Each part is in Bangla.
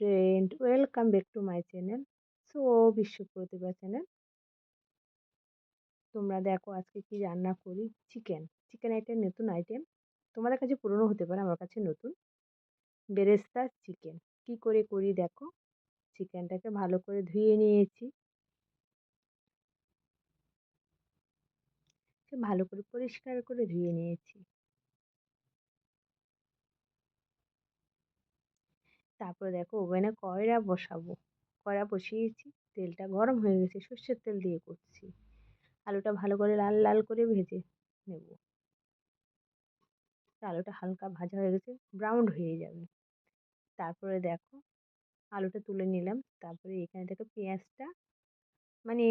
Friend welcome back to my channel so Biswa Pratibha channel তোমরা দেখো আজকে কি রান্না করি? চিকেন চিকেন আইটেম নতুন আইটেম তোমাদের কাছে পুরনো হতে পারে, আমার কাছে নতুন। বেরেস্তা চিকেন কি করে করি দেখো? চিকেনটাকে ভালো করে ধুয়ে নিয়েছি। ভালো করে পরিষ্কার করে ধুয়ে নিয়েছি। তারপরে দেখো ওভেনে কয়রা বসাবো? কয়রা বসিয়েছি, তেলটা গরম হয়ে গেছে, সর্ষের তেল দিয়ে করছি। আলুটা ভালো করে লাল লাল করে ভেজে নেব। আলুটা হালকা ভাজা হয়ে গেছে ব্রাউন হয়ে যাবে। তারপরে দেখো, আলুটা তুলে নিলাম। তারপরে এখানে দেখো পেঁয়াজটা মানে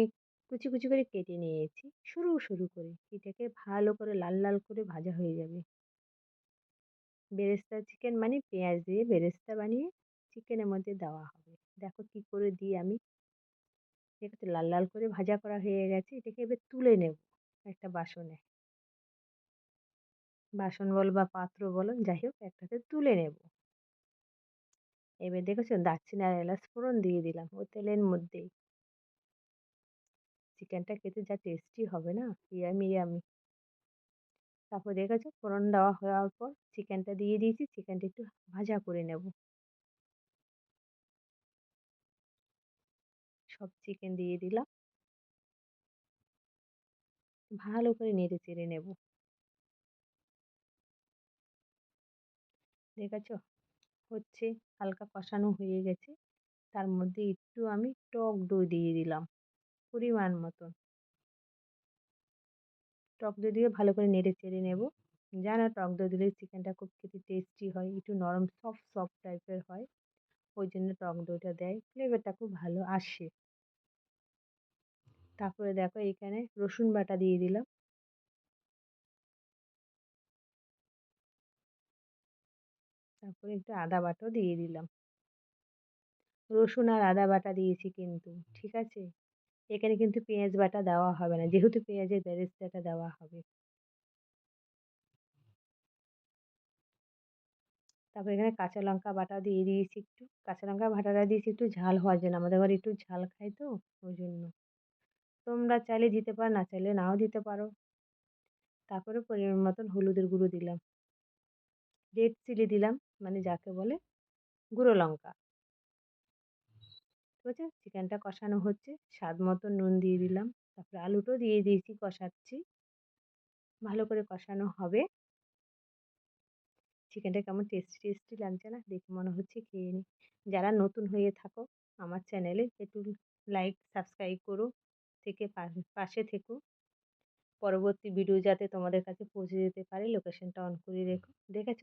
কুচি কুচি করে কেটে নিয়েছি। সরু সরু করে, এটাকে ভালো করে লাল লাল করে ভাজা হয়ে যাবে। বেরেস্তা চিকেন মানে পেঁয়াজ দিয়ে বেরেস্তা বানিয়ে চিকেনের মধ্যে দেওয়া হবে। দেখো কি করে দিই আমি। দেখো লাল লাল করে ভাজা করা হয়ে গেছে, এটাকে এবার তুলে নেব একটা বাসনে। বাসন বলো বা পাত্র বলো, যাই হোক, একটাতে তুলে নেব। এবার দেখেছ দারচিনি আর এলাচ ফোড়ন দিয়ে দিলাম ওই তেলের মধ্যেই। চিকেনটা খেতে যা টেস্টি হবে না ইয়ামি ইয়ামি তারপর দেখেছ ফোড়ন দেওয়া হওয়ার পর চিকেনটা দিয়ে দিয়েছি, চিকেনটা একটু ভাজা করে নেব। সব চিকেন দিয়ে দিলাম। ভালো করে নেড়ে চেড়ে নেব। দেখেছ হচ্ছে হালকা কষানো হয়ে গেছে। তার মধ্যে একটু আমি টক দই দিয়ে দিলাম, পরিমাণ মতন। টক দই দিয়ে ভালো করে নেড়ে চেড়ে নেব। জানো টক দই দিলে চিকেনটা খুব খেতে টেস্টি হয়, একটু নরম সফট সফট টাইপের হয়। ওই জন্য টক দইটা দেয় ফ্লেভারটা খুব ভালো আসে। তারপরে দেখো এখানে রসুন বাটা দিয়ে দিলাম। তারপরে একটু আদা বাটাও দিয়ে দিলাম। রসুন আর আদা বাটা দিয়েছি কিন্তু, ঠিক আছে? এখানে কিন্তু পেঁয়াজ বাটা দেওয়া হবে না। যেহেতু পেঁয়াজের বেরেস্তাটা দেওয়া হবে। তারপর এখানে কাঁচা লঙ্কা বাটা দিয়ে দিয়েছি একটু। কাঁচা লঙ্কা বাটাটা দিয়েছি একটু ঝাল হওয়ার জন্য। আমাদের ঘরে একটু ঝাল খাই তো, ওই জন্য। তোমরা চাইলে দিতে পারো, না চাইলে নাও দিতে পারো। তারপরে পরিমাণ মতন হলুদের গুঁড়ো দিলাম। রেড চিলি দিলাম মানে যাকে বলে গুঁড়ো লঙ্কা। ঠিক আছে চিকেনটা কষানো হচ্ছে। স্বাদ মতো নুন দিয়ে দিলাম। তারপরে আলুটাও দিয়ে দিয়েছি, কষাচ্ছি। ভালো করে কষানো হবে। চিকেনটা কেমন টেস্টি টেস্টি লাগছে না? দেখে মনে হচ্ছে খেয়ে নিই যারা নতুন হয়ে থাকো, আমার চ্যানেলে একটু লাইক, সাবস্ক্রাইব করো, থেকে পাশে থেকো। পরবর্তী ভিডিও যাতে তোমাদের কাছে পৌঁছে যেতে পারে লোকেশনটা অন করে রেখো। দেখেছ?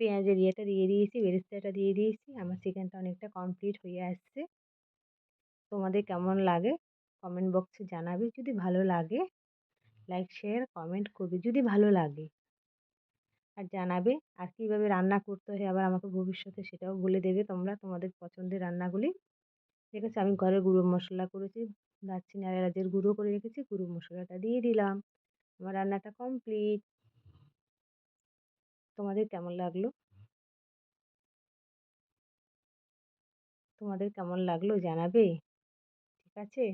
পেঁয়াজের ইয়েটা দিয়ে দিয়েছি, বেরেস্তাটা দিয়ে দিয়েছি। আমার চিকেনটা অনেকটা কমপ্লিট হয়ে আসছে। তোমাদের কেমন লাগে? কমেন্ট বক্সে জানাবে। যদি ভালো লাগে লাইক শেয়ার কমেন্ট করবে যদি ভালো লাগে। আর জানাবে আর কীভাবে রান্না করতে হয় আবার আমাকে ভবিষ্যতে সেটাও বলে দেবে তোমরা তোমাদের পছন্দের রান্নাগুলি। ঠিক আছে, আমি ঘরে গুঁড়ো মশলা করেছি আর এলাচের গুঁড়ো করে রেখেছি, গুঁড়ো মশলাটা দিয়ে দিলাম। আমার রান্নাটা কমপ্লিট তোমাদের কেমন লাগল? তোমাদের কেমন লাগল জানাবে? ঠিক আছে?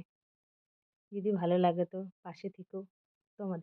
যদি ভালো লাগে তো পাশে থেকো। তোমাদের